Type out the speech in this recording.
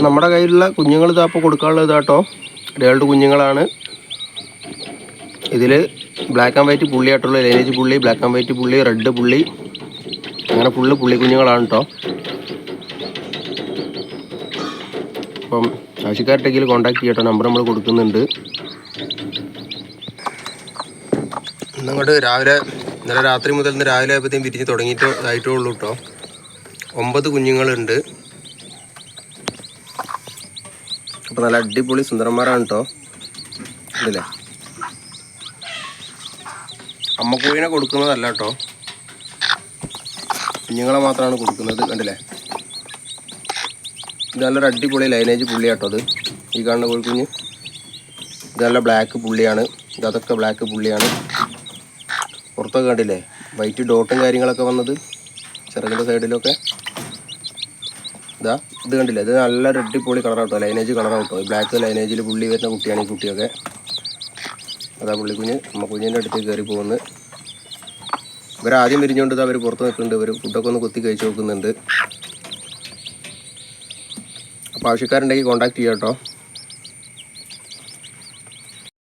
അപ്പോൾ നമ്മുടെ കയ്യിലുള്ള കുഞ്ഞുങ്ങൾ ഇതാ കൊടുക്കാനുള്ള ഇതാട്ടോ. ഡേൾഡ് കുഞ്ഞുങ്ങളാണ്. ഇതിൽ ബ്ലാക്ക് ആൻഡ് വൈറ്റ് പുള്ളി ആയിട്ടുള്ള ലൈനേജ് പുള്ളി ബ്ലാക്ക് ആൻഡ് വൈറ്റ് പുള്ളി റെഡ് പുള്ളി. അങ്ങനെ ഫുള്ള് പുള്ളി കുഞ്ഞുങ്ങളാണ് കേട്ടോ അപ്പം ആവശ്യക്കാരുടെ കോൺടാക്ട് ചെയ്യട്ടോ. നമ്പർ നമ്മൾ കൊടുക്കുന്നുണ്ട്. ഇന്നങ്ങോട്ട് രാവിലെ ഇന്നലെ രാത്രി മുതൽ ഇന്ന് രാവിലെ ആയപ്പോഴത്തേക്കും പിരിഞ്ഞ് തുടങ്ങിയിട്ട് ആയിട്ടേ ഉള്ളൂ കേട്ടോ ഒമ്പത് കുഞ്ഞുങ്ങളുണ്ട്. അപ്പോൾ നല്ല അടിപൊളി സുന്ദരന്മാരാണ് കേട്ടോ ഇതില്ലേ അമ്മക്കോഴിനെ കൊടുക്കുന്നതല്ല കേട്ടോ കുഞ്ഞുങ്ങളെ മാത്രമാണ് കൊടുക്കുന്നത് കണ്ടില്ലേ? ഇത് നല്ലൊരു അടിപൊളി ലൈനേജ് പുള്ളിയാട്ടോ അത്. ഈ കാണുന്ന കോഴിക്കുഞ്ഞ്. ഇത് നല്ല ബ്ലാക്ക് പുള്ളിയാണ്. ഇതൊക്കെ ബ്ലാക്ക് പുള്ളിയാണ്. പുറത്തൊക്കെ കണ്ടില്ലേ? വൈറ്റ് ഡോട്ടും കാര്യങ്ങളൊക്കെ വന്നത്. ചെറുകിന്റെ സൈഡിലൊക്കെ ഇതാ ഇത് കണ്ടില്ല? ഇത് നല്ല അടിപൊളി കളറാട്ടോ ലൈനേജ് കളറാട്ടോ ബ്ലാക്ക് ലൈനേജിൽ പുള്ളി വരുന്ന കുട്ടിയാണ് ഈ കുട്ടിയൊക്കെ. അതാ പുള്ളിക്കുഞ്ഞ് അമ്മ കുഞ്ഞിന്റെ അടുത്തേക്ക് കയറി പോകുന്നു ഇവർ ആദ്യം വിരിഞ്ഞുകൊണ്ട് അവർ പുറത്ത് നിൽക്കുന്നുണ്ട്. ഇവർ ഫുഡൊക്കെ ഒന്ന് കുത്തി കഴിച്ചു നോക്കുന്നുണ്ട്. അപ്പോൾ ആവശ്യക്കാരുണ്ടെങ്കിൽ കോൺടാക്ട് ചെയ്യാം കേട്ടോ